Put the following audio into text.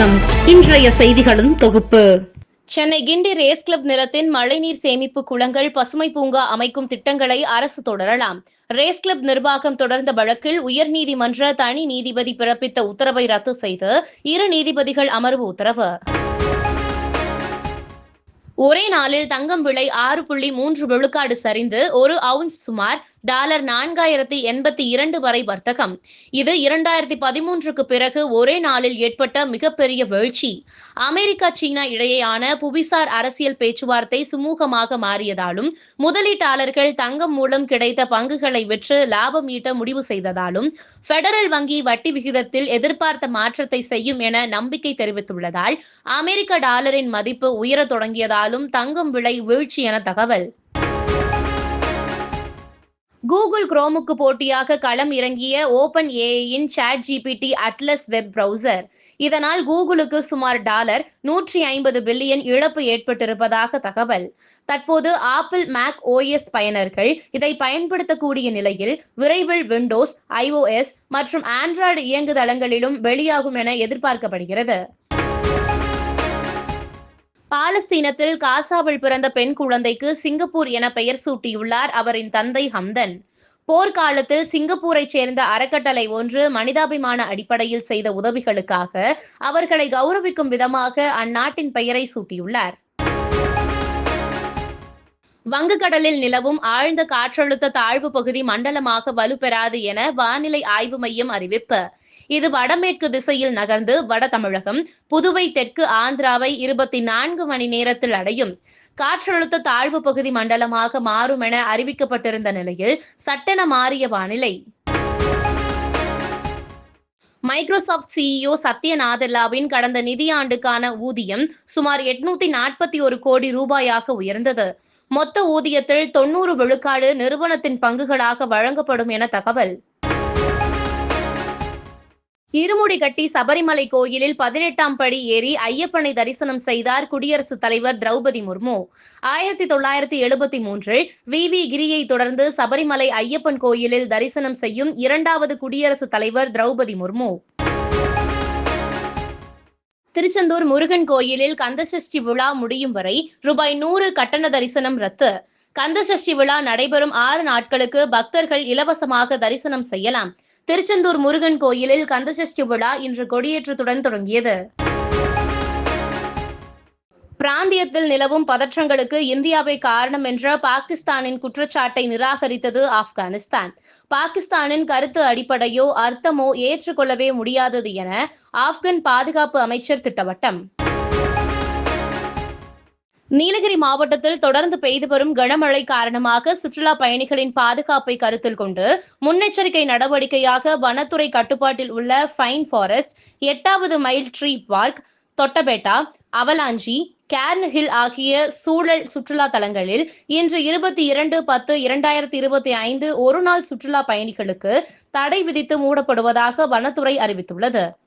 வணக்கம். இன்றைய செய்திகளின் தொகுப்பு. சென்னை கிண்டி ரேஸ் கிளப் நிலத்தின் மழைநீர் சேமிப்பு குளங்கள் பசுமை பூங்கா அமைக்கும் திட்டங்களை அரசு தொடரலாம். ரேஸ் கிளப் நிர்வாகம் தொடர்ந்த வழக்கில் உயர்நீதிமன்ற தனி நீதிபதி பிறப்பித்த உத்தரவை ரத்து செய்து இரு நீதிபதிகள் அமர்வு உத்தரவு. ஒரே நாளில் தங்கம் விலை ஆறு புள்ளி மூன்று விழுக்காடு சரிந்து ஒரு அவுன்ஸ் சுமார் டாலர் நான்காயிரத்தி எண்பத்தி இரண்டு வரை வர்த்தகம். இது இரண்டாயிரத்தி பதிமூன்றுக்கு பிறகு ஒரே நாளில் ஏற்பட்ட மிகப்பெரிய வீழ்ச்சி. அமெரிக்கா சீனா இடையேயான புவிசார் அரசியல் பேச்சுவார்த்தை சுமூகமாக மாறியதாலும் முதலீட்டாளர்கள் தங்கம் மூலம் கிடைத்த பங்குகளை விற்று லாபம் ஈட்ட முடிவு செய்ததாலும் பெடரல் வங்கி வட்டி விகிதத்தில் எதிர்பார்த்த மாற்றத்தை செய்யும் என நம்பிக்கை தெரிவித்துள்ளதால் அமெரிக்க டாலரின் மதிப்பு உயரத் தொடங்கியதாலும் தங்கம் விலை வீழ்ச்சி என தகவல். கூகுள் குரோமுக்கு போட்டியாக களம் இறங்கிய open ஏஐயின் Chat GPT Atlas web browser இதனால் கூகுளுக்கு சுமார் டாலர் நூற்றி ஐம்பது பில்லியன் இழப்பு ஏற்பட்டிருப்பதாக தகவல். தற்போது ஆப்பிள் மேக் ஓஎஸ் பயனர்கள் இதை பயன்படுத்தக்கூடிய நிலையில் விரைவில் விண்டோஸ் ஐஓஎஸ் மற்றும் ஆண்ட்ராய்டு இயங்குதளங்களிலும் வெளியாகும் என எதிர்பார்க்கப்படுகிறது. பாலஸ்தீனத்தில் காசாவில் பிறந்த பெண் குழந்தைக்கு சிங்கப்பூர் என பெயர் சூட்டியுள்ளார் அவரின் தந்தை ஹம்தன். போர்க்காலத்தில் சிங்கப்பூரை சேர்ந்த அறக்கட்டளை ஒன்று மனிதாபிமான அடிப்படையில் செய்த உதவிகளுக்காக அவர்களை கௌரவிக்கும் விதமாக அந்நாட்டின் பெயரை சூட்டியுள்ளார். வங்கக்கடலில் நிலவும் ஆழ்ந்த காற்றழுத்த தாழ்வு பகுதி மண்டலமாக வலுப்பெறாது என வானிலை ஆய்வு மையம் அறிவிப்பு. இது வடமேற்கு திசையில் நகர்ந்து வட தமிழகம் புதுவை தெற்கு ஆந்திராவை இருபத்தி நான்கு மணி நேரத்தில் அடையும். காற்றழுத்த தாழ்வு பகுதி மண்டலமாக மாறும் என அறிவிக்கப்பட்டிருந்த நிலையில் சட்டென மாறிய வானிலை. மைக்ரோசாஃப்ட் சிஇஓ சத்ய நாதெல்லாவின் கடந்த நிதியாண்டுக்கான ஊதியம் சுமார் எட்நூத்தி நாற்பத்தி ஒரு கோடி ரூபாயாக உயர்ந்தது. மொத்த ஊதியத்தில் தொண்ணூறு விழுக்காடு நிறுவனத்தின் பங்குகளாக வழங்கப்படும் என தகவல். இருமுடி கட்டி சபரிமலை கோயிலில் பதினெட்டாம் படி ஏறி ஐயப்பனை தரிசனம் செய்தார் குடியரசுத் தலைவர் திரௌபதி முர்மு. ஆயிரத்தி தொள்ளாயிரத்தி எழுபத்தி மூன்றில் வி. வி. கிரியை தொடர்ந்து சபரிமலை ஐயப்பன் கோயிலில் தரிசனம் செய்யும் இரண்டாவது குடியரசுத் தலைவர் திரௌபதி முர்மு. திருச்செந்தூர் முருகன் கோயிலில் கந்தசஷ்டி விழா முடியும் வரை ரூபாய் நூறு கட்டண தரிசனம் ரத்து. கந்தசஷ்டி விழா நடைபெறும் ஆறு நாட்களுக்கு பக்தர்கள் இலவசமாக தரிசனம் செய்யலாம். திருச்செந்தூர் முருகன் கோயிலில் கந்தசஷ்டி விழா இன்று கொடியேற்றத்துடன் தொடங்கியது. பிராந்தியத்தில் நிலவும் பதற்றங்களுக்கு இந்தியாவை காரணம் என்ற பாகிஸ்தானின் குற்றச்சாட்டை நிராகரித்தது ஆப்கானிஸ்தான். பாகிஸ்தானின் கருத்து அடிப்படையோ அர்த்தமோ ஏற்றுக்கொள்ளவே முடியாதது என ஆப்கன் பாதுகாப்பு அமைச்சர் திட்டவட்டம். நீலகிரி மாவட்டத்தில் தொடர்ந்து பெய்து வரும் கனமழை காரணமாக சுற்றுலா பயணிகளின் பாதுகாப்பை கருத்தில் கொண்டு முன்னெச்சரிக்கை நடவடிக்கையாக வனத்துறை கட்டுப்பாட்டில் உள்ள ஃபைன் ஃபாரஸ்ட் எட்டாவது mile tree park Doddabetta Avalanche cairn hill ஆகிய சூழல் சுற்றுலா தலங்களில் இன்று இருபத்தி இரண்டு பத்து இரண்டாயிரத்தி இருபத்தி ஐந்து ஒருநாள் சுற்றுலா பயணிகளுக்கு தடை விதித்து மூடப்படுவதாக வனத்துறை அறிவித்துள்ளது.